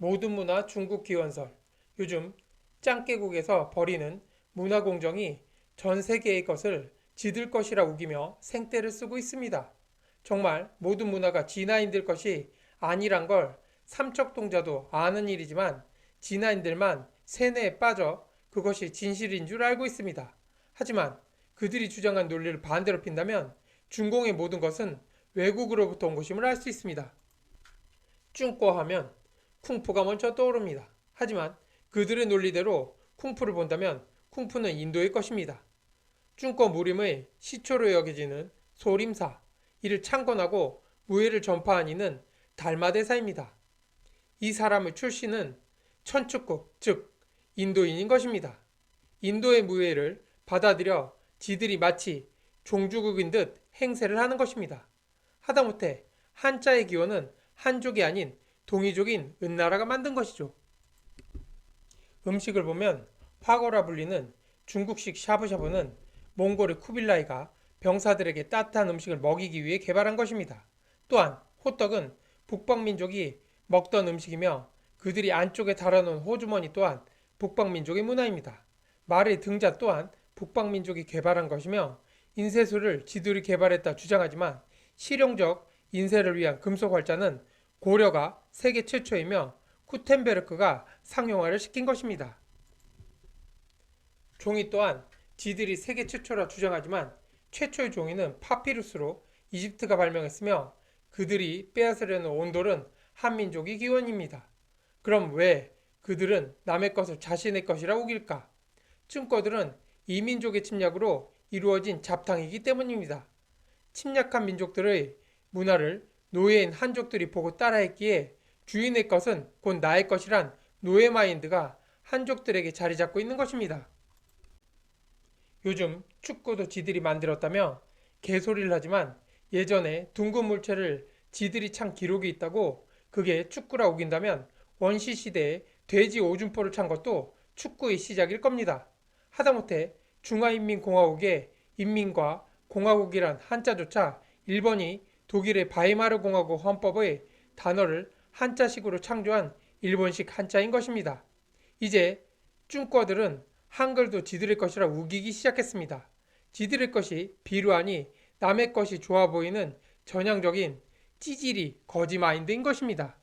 모든 문화 중국 기원설. 요즘 짱깨국에서 벌이는 문화 공정이 전 세계의 것을 지들 것이라 우기며 생떼를 쓰고 있습니다. 정말 모든 문화가 진화인들 것이 아니란 걸 삼척동자도 아는 일이지만 진화인들만 세뇌에 빠져 그것이 진실인 줄 알고 있습니다. 하지만 그들이 주장한 논리를 반대로 핀다면 중공의 모든 것은 외국으로부터 온 것임을 알 수 있습니다. 쭝꼬 하면 쿵푸가 먼저 떠오릅니다. 하지만 그들의 논리대로 쿵푸를 본다면 쿵푸는 인도의 것입니다. 쭝꼬 무림의 시초로 여겨지는 소림사, 이를 창건하고 무예를 전파한 이는 달마대사입니다. 이 사람의 출신은 천축국, 즉 인도인인 것입니다. 인도의 무예를 받아들여 지들이 마치 종주국인 듯 행세를 하는 것입니다. 하다못해 한자의 기원은 한족이 아닌 동이족인 은나라가 만든 것이죠. 음식을 보면 화거라 불리는 중국식 샤브샤브는 몽골의 쿠빌라이가 병사들에게 따뜻한 음식을 먹이기 위해 개발한 것입니다. 또한 호떡은 북방민족이 먹던 음식이며 그들이 안쪽에 달아놓은 호주머니 또한 북방민족의 문화입니다. 말의 등자 또한 북방민족이 개발한 것이며 인쇄술을 지들이 개발했다 주장하지만 실용적 인쇄를 위한 금속 활자는 고려가 세계 최초이며 쿠텐베르크가 상용화를 시킨 것입니다. 종이 또한 지들이 세계 최초라 주장하지만 최초의 종이는 파피루스로 이집트가 발명했으며 그들이 빼앗으려는 온돌은 한민족이 기원입니다. 그럼 왜 그들은 남의 것을 자신의 것이라 우길까? 증거들은 이민족의 침략으로 이루어진 잡탕이기 때문입니다. 침략한 민족들의 문화를 노예인 한족들이 보고 따라했기에 주인의 것은 곧 나의 것이란 노예 마인드가 한족들에게 자리 잡고 있는 것입니다. 요즘 축구도 지들이 만들었다며 개소리를 하지만 예전에 둥근 물체를 지들이 찬 기록이 있다고 그게 축구라 우긴다면 원시 시대에 돼지 오줌포를 찬 것도 축구의 시작일 겁니다. 하다못해 중화인민공화국의 인민과 공화국이란 한자조차 일본이 독일의 바이마르 공화국 헌법의 단어를 한자식으로 창조한 일본식 한자인 것입니다. 이제 쭝꺼들은 한글도 지들의 것이라 우기기 시작했습니다. 지들의 것이 비루하니 남의 것이 좋아 보이는 전형적인 찌질이 거지 마인드인 것입니다.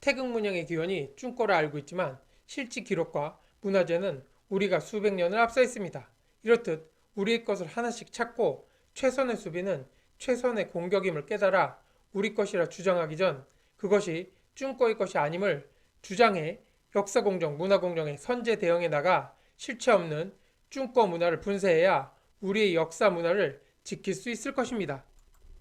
태극 문양의 기원이 쭝꺼라 알고 있지만 실제 기록과 문화재는 우리가 수백 년을 앞서 있습니다. 이렇듯 우리의 것을 하나씩 찾고 최선의 수비는 최선의 공격임을 깨달아 우리 것이라 주장하기 전 그것이 쭝꺼의 것이 아님을 주장해 역사공정, 문화공정의 선제 대응에 나가 실체 없는 쭝꺼 문화를 분쇄해야 우리의 역사 문화를 지킬 수 있을 것입니다.